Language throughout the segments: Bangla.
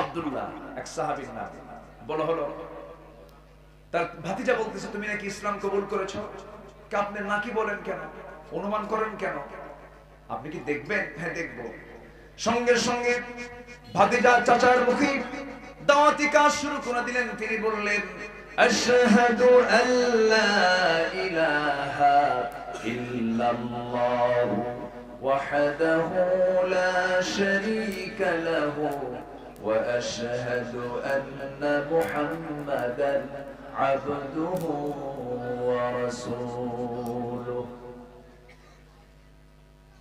আব্দুল্লাহ, এক সাহাবীর নাম। বলা হলো, তার ভাতিজা বলতেছে, তুমি নাকি ইসলাম কবুল করেছ? আপনি নাকি বলেন কেন? অনুমান করেন কেন? আপনি কি দেখবেন? হ্যাঁ দেখব। সঙ্গে সঙ্গে ভাতিজা চাচার মুখে দাওয়াতি কাজ শুরু করে দিলেন। তিনি বললেন, আশহাদু আল্লা ইলাহা ওয়াহদাহু লা শারীকা লাহু وأشهد أن محمدا عبده ورسوله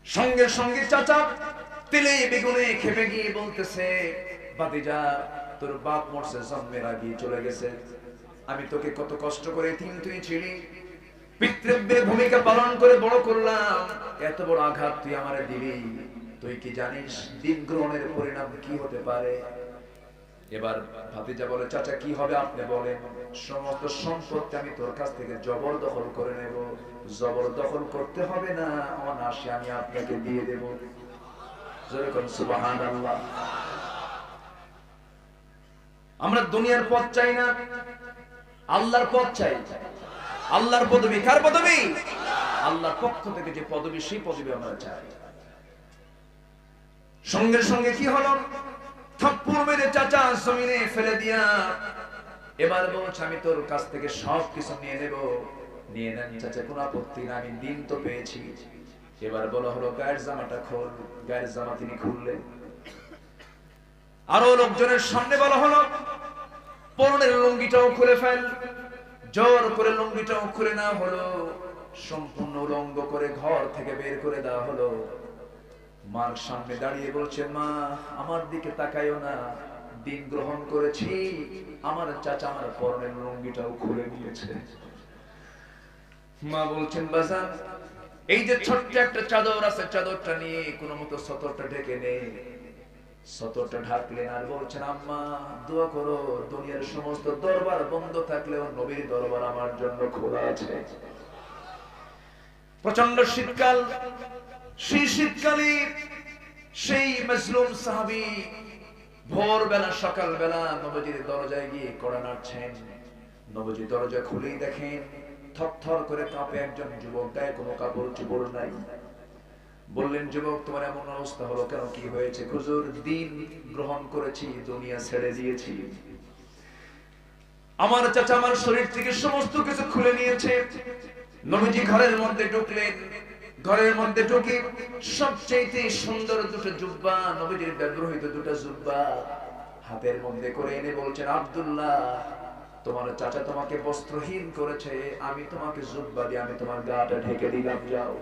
সঙ্গে সঙ্গে চাচা তেলে বেগুনে খেপে গিয়ে বলতেছে বাতিজা তোর বাপ মরছে জন্মের আগে চলে গেছে আমি তোকে কত কষ্ট করে তিন তুই ছিলি পিতৃব্যের ভূমিকা পালন করে বড় করলাম। এত বড় আঘাত তুই আমারে দিলি। তুই কি জানিস দিন গ্রহণের পরিণাম কি হতে পারে? এবার ভাতিজা বলে, চাচা, কি হবে আপনি বলেন। সমস্ত সম্পত্তি আমি তোর কাছ থেকে জবরদখল করে নেব। জবরদখল করতে হবে না। অনাসে আমি আপনাকে দিয়ে দেব। আমরা দুনিয়ার পথ চাই না, আল্লাহর পথ চাই। আল্লাহর পদবি, কার পদবি? আল্লাহর পক্ষ থেকে যে পদবি, সেই পদবি আমরা চাই। সঙ্গে সঙ্গে কি হলো? আমি দিন তো পেয়েছি। এবার বলা জামাটা জামা তিনি আরও লোকজনের সামনে বলা হলো, পরনের লুঙ্গিটাও খুলে ফেল। জোর করে লুঙ্গিটাও খুলে না হলো। সম্পূর্ণ উলঙ্গ করে ঘর থেকে বের করে দেওয়া হলো। মার সামনে দাঁড়িয়ে বলছে, মা, আমার দিকে তাকাইও না। দিন গ্রহণ করেছি। আমার চাচা আমার পরনের লুঙ্গিটাও খুলে নিয়েছে। মা বলছেন, বাজান, এই যে ছোট্ট একটা চাদর আছে, চাদরটা নিয়ে কোনো মতো সতরটা ঢেকে নে। সতরটা ঢাকলেন আর বলছেন, আম্মা, দোয়া করো, দুনিয়ার সমস্ত দরবার বন্ধ থাকলেও নবীর দরবার আমার জন্য খোলা আছে। প্রচণ্ড শীতকাল, সেই শীতকালে সেই মজলুম সাহাবি ভোর বেলা সকাল বেলা নবজির দরজায় গিয়ে কড়া নাড়ছেন। নবজি দরজা খুলেই দেখেন থরথর করে কাঁপে একজন যুবক, গায়ে কোনো কাপড় চোপড় নাই। বললেন, যুবক, তোমার এমন অবস্থা হলো কেন? কি হয়েছে? হুজুর, দিন গ্রহণ করেছি, দুনিয়া ছেড়ে দিয়েছি। আমার চাচা আমার শরীর থেকে সমস্ত কিছু খুলে নিয়েছে। নবীজি ঘরের মধ্যে ঢুকলেন। ঘরের মধ্যে ঢুকে সবচেয়ে সুন্দর দুটো জুব্বা, নবীজির ব্যবহৃত দুটো জুব্বা হাতের মধ্যে করে এনে বলছেন, আব্দুল্লাহ, তোমার চাচা তোমাকে বস্ত্রহীন করেছে। আমি তোমাকে জুব্বা দিয়ে আমি তোমার গাটা ঢেকে দিলাম, যাও।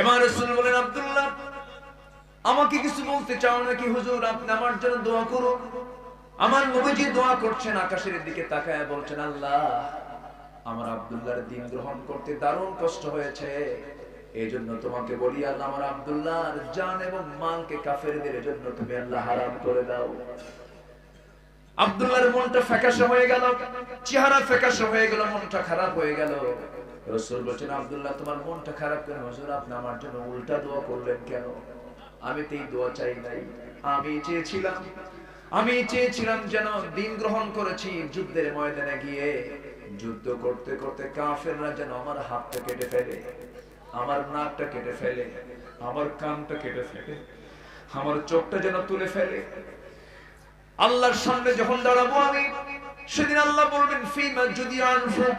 এবার রাসূল বলেন, আব্দুল্লাহ, আমাকে কিছু বলতে চাও নাকি? হুজুর, আপনি আমার জন্য দোয়া করুন। আমার নবীজি দোয়া করছেন, আকাশের দিকে তাকায় বলছেন, আল্লাহ, আমার আব্দুল্লাহর দিন গ্রহণ করতে দারুণ কষ্ট হয়েছে। এই জন্য তোমাকে বলি, আল্লাহ, আমার আব্দুল্লাহর জান এবং মালকে কাফেরদের জন্য তুমি আল্লাহ হারাম করে দাও। আব্দুল্লাহর মনটা ফ্যাকাশে হয়ে গেল, চেহারা ফ্যাকাশে হয়ে গেল, মনটা খারাপ হয়ে গেল। রসুল বলছেন, আব্দুল্লাহ, তোমার মনটা খারাপ কেন? হুজুর, আপনি আমার জন্য উল্টা দোয়া করলেন কেন? আমি তো এই দোয়া চাই নাই। আমি চেয়েছিলাম আমি চেয়েছিলাম যেন দিন গ্রহণ করেছি যুদ্ধের ময়দানে গিয়ে। যুদ্ধ করতে করতে কাফেররা যেন আমার হাতটা কেটে ফেলে, আমার নাকটা কেটে ফেলে, আমার কানটা কেটে ফেলে, আমার চোখটা যেন তুলে ফেলে। আল্লাহর সামনে যখন দাঁড়াবো আমি, সেদিন আল্লাহ বলবেন, ফিমা যদি উযুনুক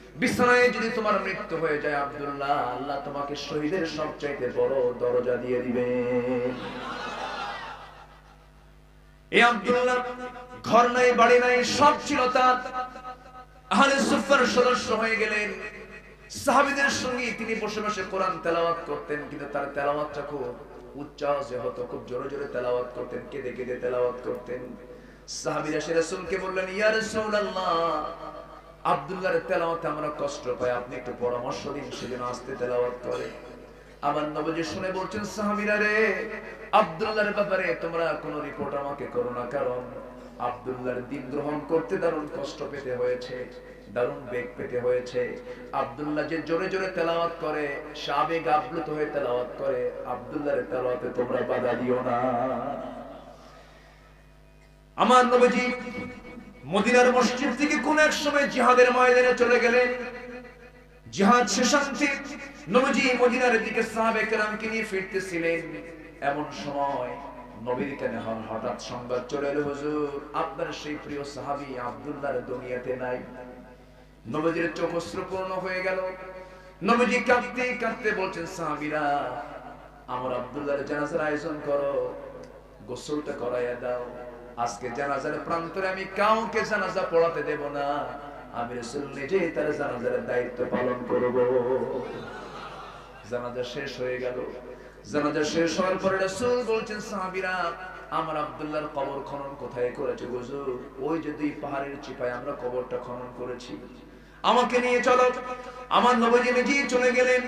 বিছানায় যদি তোমার মৃত্যু হয়ে যায়, আব্দুল্লাহ, আল্লাহ তোমাকে শহীদের সবচাইতে বড় দরজা দিয়ে দিবেন এই আব্দুল্লাহ, ঘর নাই, বাড়ি নাই, সব ছিল তার। আহলে সুফার সদস্য হয়ে গেলেন। সাহাবীদের সঙ্গে তিনি বসে বসে কোরআন তেলাওয়াত করতেন, কিন্তু তার তেলাওয়াতটা খুব উচ্চাসে হতো খুব জোরে জোরে তেলাওয়াত করতেন, কেঁদে কেঁদে তেলাওয়াত করতেন। সাহাবীরা সে রাসূলকে বললেন, ইয়া রাসূলুল্লাহ আব্দুল্লাহর তেলাওয়াতে আমরা কষ্ট পাই আপনি একটু পরামর্শ দিন সেজন্য আস্তে তেলাওয়াত করে। আমার নবজি শুনে বলছেন, সাহাবীরা রে, আব্দুল্লাহর ব্যাপারে তোমরা কোনো রিপোর্ট আমাকে করো না, কারণ আব্দুল্লাহর দিন গ্রহণ করতে দারুণ কষ্ট পেতে হয়েছে, দারুণ বেগ পেতে হয়েছে। আব্দুল্লাহ যে জোরে জোরে তেলাওয়াত করে সাবেগ আপ্লুত হয়ে তেলাওয়াত করে, আব্দুল্লাহর তেলাওয়াতে তোমরা বাধা দিও না। আমার নবজি মদিনার মসজিদ থেকে কোন এক সময় জিহাদের ময়দানে চলে গেলেন। জিহাদ শেষান্তে নবজি মদিনার দিকে সাহাবে কেরামকে নিয়ে ফিরতেছিলেন। এমন সময় নবীর হঠাৎ সংবাদ চলে এলো, হুজুর, আপনার সেই প্রিয় সাহাবী আব্দুল্লাহর দুনিয়াতে নাই। নবজির চোখ অশ্রুপূর্ণ হয়ে গেল। নবজি কাঁদতে কাঁদতে বলছেন, সাহাবীরা, আমার আব্দুল্লাহর জানাজার আয়োজন করো, গোসলটা করাইয়া দাও। আজকে জানাজার প্রান্তরে আমি কাউকে জানাজা পড়াতে দেব না। আমি রসুল নিজেই তার জানাজার দায়িত্ব পালন করব। জানাজা শেষ হয়ে গেল। জানাজা শেষ হওয়ার পরে রসুল বলছেন, সাহাবীরা, আমার আব্দুল্লাহর কবর খনন কোথায় করেছে হুজুর? ওই যে দুই পাহাড়ের চিপায় আমরা কবরটা খনন করেছি। আমাকে নিয়ে চলো। আমার নবজি নিজেই চলে গেলেন।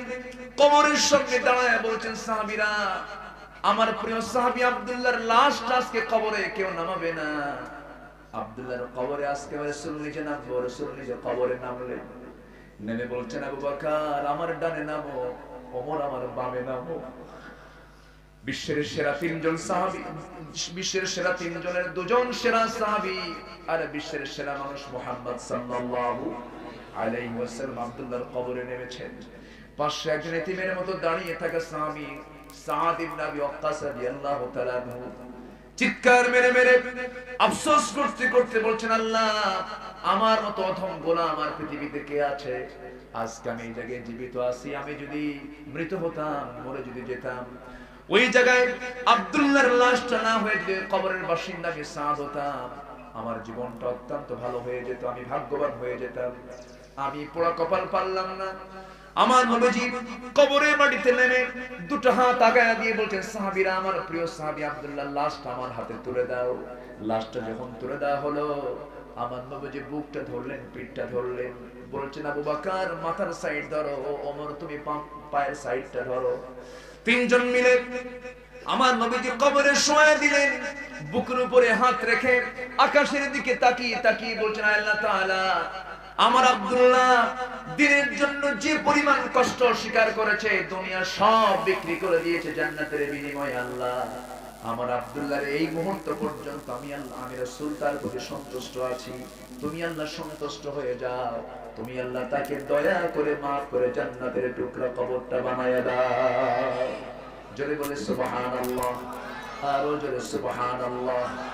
কবরের সঙ্গে দাঁড়ায় বলছেন, সাহাবীরা আমার প্রিয় সাহাবী আব্দুল্লাহর লাশটা আজকে কবরে কেউ নামাবে না। আব্দুল্লাহর কবরে আজকে রাসূল নিজে নামবো রাসূল নিজে কবরে নামলেন নেমে বলছেন, আবু বকর, আমার ডানে নামো, ওমর আমার বামে নামো। বিশ্বের সেরা তিনজন সাহাবী, বিশ্বের সেরা তিনজনের দুজন সেরা সাহাবী আর বিশ্বের সেরা মানুষ মুহাম্মদ সাল্লাল্লাহু আলাইহি ওয়াসাল্লাম আব্দুল্লাহর কবরে নেমেছেন। পাশে একজন এতিমের মতো দাঁড়িয়ে থাকা সাহাবী সাদ ইবনে আবি ওয়াক্কাস রাদিয়াল্লাহু তাআলা চিৎকার মেরে মেরে আফসোস করতে করতে বলছেন, আল্লাহ, আমার গোলাম আমার পৃথিবীতে কে আছে? আজকে আমি এই জায়গায় জীবিত আছি, আমি যদি মৃত হতাম, মরে যদি যেতাম, ওই জায়গায় আব্দুল্লাহর লাশটা না হয়ে যদি কবরের বাসিন্দা আমি সাদ হতাম, আমার জীবনটা অত্যন্ত ভালো হয়ে যেত, আমি ভাগ্যবান হয়ে যেতাম। আমি পোড়া কপাল পারলাম না। আমার নবীজি কবরের মাটিতে নেমে দুটো হাত আগায় দিয়ে বলছেন, সাহাবীরা, আমার প্রিয় সাহাবী আব্দুল্লাহ, লাশটা আমার হাতে তুলে দাও। লাশটা যখন তুলে দেওয়া হলো, আমার নবীজি বুকটা ধরলেন, পিঠটা ধরলেন, বলছেন, আবু বাকার, মাথার সাইড ধরো ওমর, তুমি পায়ের সাইডটা ধরো। তিনজন মিলে আমার নবীজি কবরে শোয়া দিলেন, বুকের উপরে হাত রেখে আকাশের দিকে তাকিয়ে তাকিয়ে বলছেন, আল্লাহ তাআলা আমার আব্দুল্লাহ দিনের জন্য যে পরিমাণ কষ্ট স্বীকার করেছে, দুনিয়া সব বিক্রি করে দিয়েছে জান্নাতের বিনিময়ে আল্লাহ। আমার আব্দুল্লাহর এই মুহূর্ত পর্যন্ত আমি আল্লাহ, আমি রাসূল, তার প্রতি সন্তুষ্ট আছি। তুমি আল্লাহ সন্তুষ্ট হয়ে যাও। তুমি আল্লাহ তাকে দয়া করে মাফ করে জান্নাতের টুকরা কবরটা বানায়া দাও। জোরে বলে সুবহানাল্লাহ। আরও জোরে সুবহানাল্লাহ।